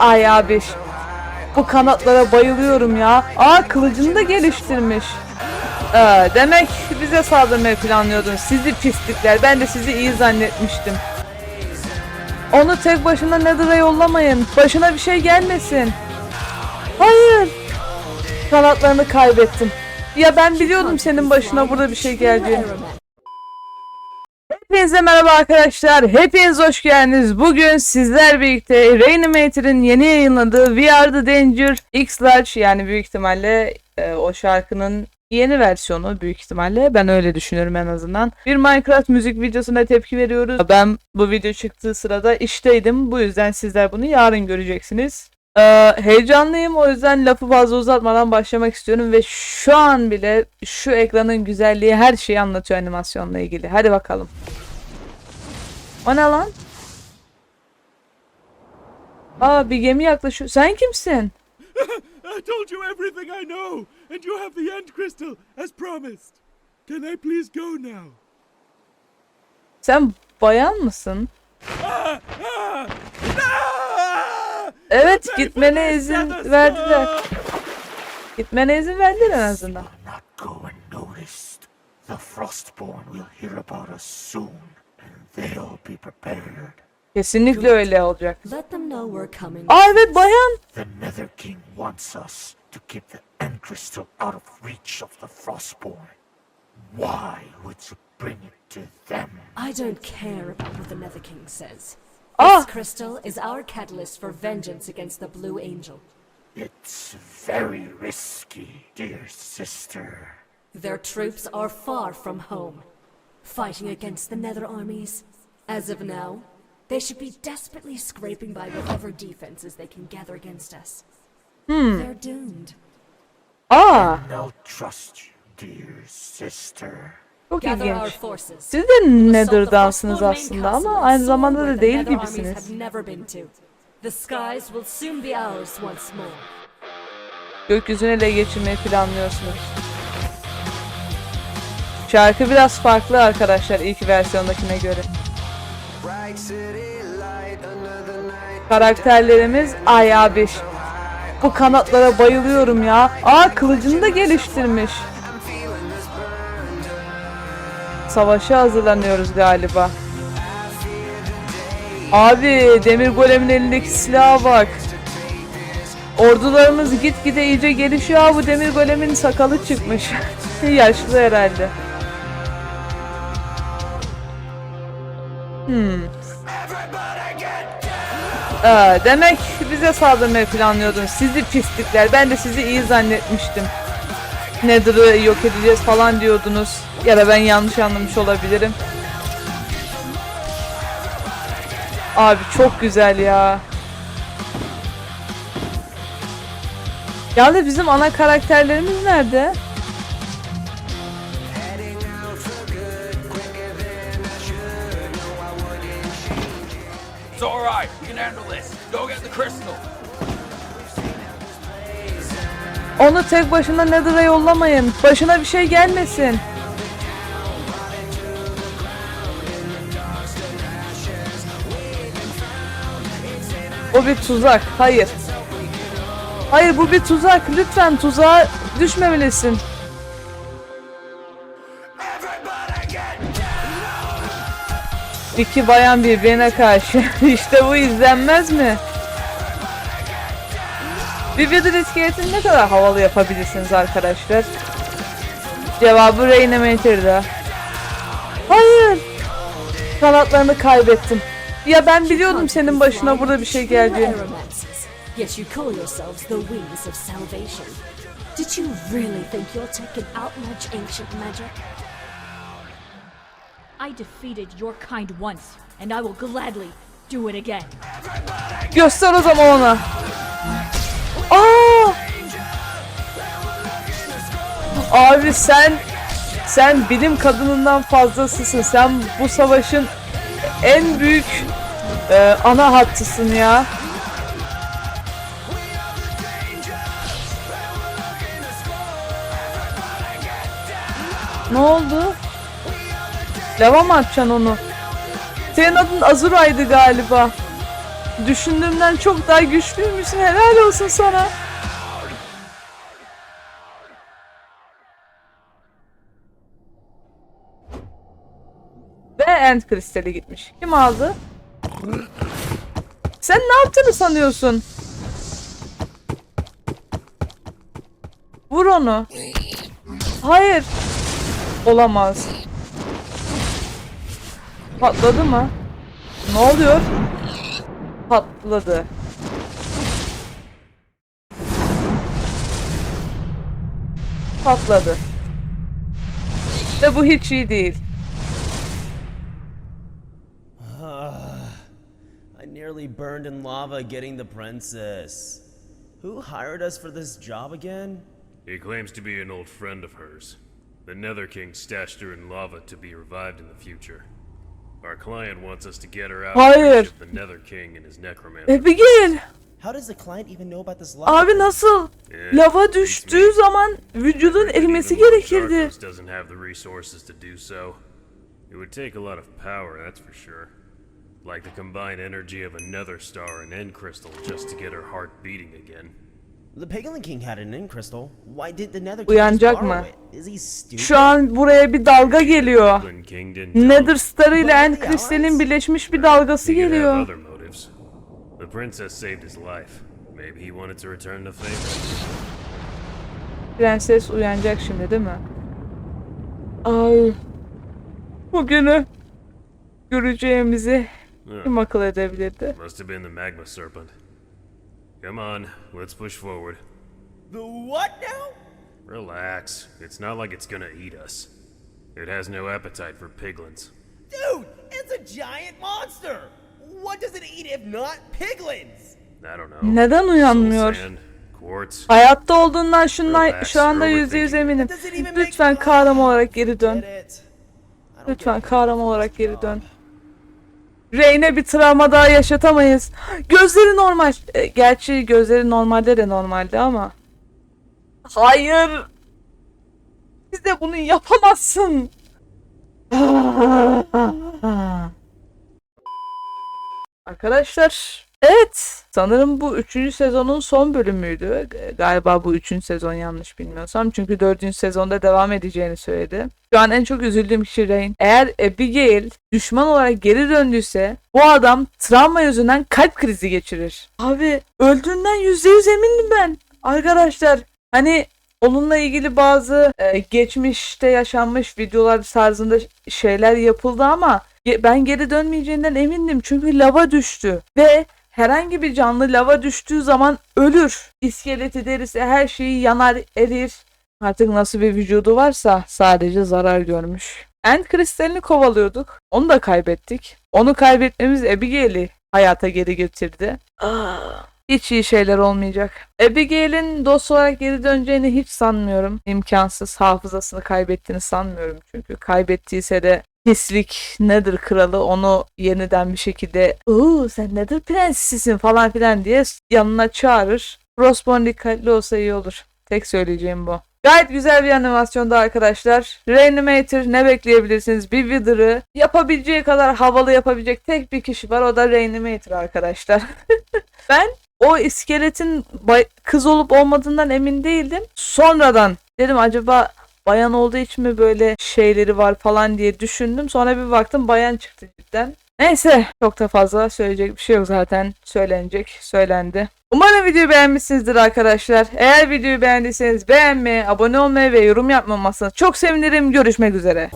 Ay abi. Bu kanatlara bayılıyorum ya. Aa kılıcını da geliştirmiş. Ee, demek bize saldırmayı planlıyordun. Sizi pislikler. Ben de sizi iyi zannetmiştim. Onu tek başına Nether'a yollamayın. Başına bir şey gelmesin. Hayır. Kanatlarını kaybettim. Ya ben biliyordum senin başına burada bir şey geleceğini. Hepinize merhaba arkadaşlar. Hepiniz hoş geldiniz. Bugün sizler birlikte Reanimator'ın yeni yayınladığı We Are The Danger X Large yani büyük ihtimalle e, o şarkının yeni versiyonu büyük ihtimalle. Ben öyle düşünüyorum en azından. Bir Minecraft müzik videosuna tepki veriyoruz. Ben bu video çıktığı sırada işteydim. Bu yüzden sizler bunu yarın göreceksiniz. Ee, heyecanlıyım o yüzden lafı fazla uzatmadan başlamak istiyorum ve şu an bile şu ekranın güzelliği her şeyi anlatıyor animasyonla ilgili. Hadi bakalım. O ne lan? Aa bir gemi yaklaşıyor. Sen kimsin? I told you everything I know, and you have the end crystal, as promised. Can I please go now? Sen bayan mısın? Ah! Ah! Evet gitmene izin verdiler. Gitmene izin verdiler en azından. The Frostborn will hear about us soon, they'll be prepared. Kesinlikle öyle olacak. Let them know we're coming. Aa evet bayan. The Nether King wants us to keep the End Crystal out of reach of the Frostborn. Why would you bring it to them? I don't care about what the Nether King says. Ah. This crystal is our catalyst for vengeance against the Blue Angel. It's very risky, dear sister. Their troops are far from home, fighting against the Nether armies. As of now, they should be desperately scraping by whatever defenses they can gather against us. Hmm. They're doomed. Aa I'll trust you, dear sister. çok Gather our ilginç. forces. Siz de Nether'dansınız aslında ama aynı zamanda da değil Nether armies gibisiniz. have never been to. The skies will soon be ours once more. Gökyüzüne ele geçirmeyi planlıyorsunuz. Şarkı biraz farklı arkadaşlar ilk versiyondakine göre. Karakterlerimiz ay abi. Bu kanatlara bayılıyorum ya. Aa kılıcını da geliştirmiş. Savaşa hazırlanıyoruz galiba. Abi demir golemin elindeki silaha bak. Ordularımız gitgide iyice gelişiyor. Aa, bu demir golemin sakalı çıkmış. Yaşlı herhalde. Hmm. Aa, demek bize saldırmayı planlıyordun. Sizi pislikler. Ben de sizi iyi zannetmiştim. Nether'ı yok edeceğiz falan diyordunuz. Ya da ben yanlış anlamış olabilirim. Abi çok güzel ya. Yalnız bizim ana karakterlerimiz nerede? Onu tek başına Nether'a yollamayın. Başına bir şey gelmesin. O bir tuzak. Hayır. Hayır bu bir tuzak. Lütfen tuzağa düşmemelisin. İki bayan birbirine karşı. işte bu izlenmez mi? Bir Wither iskeletini ne kadar havalı yapabilirsiniz arkadaşlar? Cevabı Reanimator'da. Hayır. Kanatlarını kaybettim. Ya ben biliyordum senin başına burada bir şey geleceğini. Yet you call yourselves the wings of salvation. Did you really think you'll take an outmatch ancient magic? I defeated your kind once, and I will gladly do it again. Göster o zaman ona. Aa! Abi sen sen bilim kadınından fazlasısın. Sen bu savaşın en büyük e, ana hattısın ya. Ne oldu? Lava mı atacaksın onu? Senin adın Azura'ydı galiba. Düşündüğümden çok daha güçlüymüşsün. Helal olsun sana. Ve End kristali gitmiş. Kim aldı? Sen ne yaptığını sanıyorsun? Vur onu. Hayır. Olamaz. Patladı mı? Ne oluyor? Patladı. Patladı. Ve bu hiç iyi değil. Ah, I nearly burned in lava getting the princess. Who hired us for this job again? He claims to be an old friend of hers. The Nether King stashed her in lava to be revived in the future. Our client wants us to get her out of Hayır. of the Nether King and his necromancer. Abigail! How does the client even know about this lava? Abi nasıl? Yeah, Lava düştüğü me. zaman vücudun erimesi gerekirdi. Darkos doesn't have the resources to do so. It would take a lot of power, that's for sure. Like the combined energy of a Nether Star and End Crystal just to get her heart beating again. The Pagan King had an end crystal. Why did the Nether King Uyanacak just borrow mı? it? Is he stupid? Şu an buraya bir dalga geliyor. Tell Nether. Star ile End Crystal'in birleşmiş bir dalgası geliyor. The princess saved his life. Maybe he wanted to return the favor. Prenses uyanacak şimdi değil mi? Ay. Bugünü göreceğimizi kim akıl edebilirdi? Must have been the magma serpent. Come on, let's push forward. The what now? Relax. It's not like it's gonna eat us. It has no appetite for piglins. Dude, it's a giant monster. What does it eat if not piglins? I don't know. Neden Soul uyanmıyor? sand, quartz. Hayatta olduğundan şundan şu anda yüzde yüz eminim. That doesn't even make- Lütfen kahraman olarak geri dön. Lütfen kahraman olarak geri dön. Reyne bir travma daha yaşatamayız. Gözleri normal. E, gerçi gözleri normalde de normaldi ama. Hayır. Biz de bunu yapamazsın. Arkadaşlar evet sanırım bu üçüncü sezonun son bölümüydü. Galiba bu üçüncü sezon yanlış bilmiyorsam. Çünkü dördüncü sezonda devam edeceğini söyledi. Şu an en çok üzüldüğüm kişi Rain. Eğer Abigail düşman olarak geri döndüyse bu adam travma yüzünden kalp krizi geçirir. Abi öldüğünden yüzde yüz emindim ben. Arkadaşlar hani onunla ilgili bazı e, geçmişte yaşanmış videolar tarzında şeyler yapıldı ama ben geri dönmeyeceğinden emindim çünkü lava düştü ve herhangi bir canlı lava düştüğü zaman ölür. İskeleti, derisi her şeyi yanar, erir. Artık nasıl bir vücudu varsa sadece zarar görmüş. End kristalini kovalıyorduk. Onu da kaybettik. Onu kaybetmemiz Abigail'i hayata geri getirdi. Ah, Hiç iyi şeyler olmayacak. Abigail'in dost olarak geri döneceğini hiç sanmıyorum. İmkansız. Hafızasını kaybettiğini sanmıyorum çünkü. Kaybettiyse de pislik nedir kralı onu yeniden bir şekilde "Oo sen nedir prensesisin falan filan diye yanına çağırır. Frostborn dikkatli olsa iyi olur. Tek söyleyeceğim bu. Gayet güzel bir animasyonda arkadaşlar. Reanimator ne bekleyebilirsiniz? Bir Wither'ı yapabileceği kadar havalı yapabilecek tek bir kişi var. O da Reanimator arkadaşlar. ben o iskeletin kız olup olmadığından emin değildim. Sonradan dedim acaba bayan olduğu için mi böyle şeyleri var falan diye düşündüm. Sonra bir baktım bayan çıktı cidden. Neyse çok da fazla söyleyecek bir şey yok zaten. Söylenecek, söylendi. Umarım videoyu beğenmişsinizdir arkadaşlar. Eğer videoyu beğendiyseniz beğenmeyi, abone olmayı ve yorum yapmamasını çok sevinirim. Görüşmek üzere.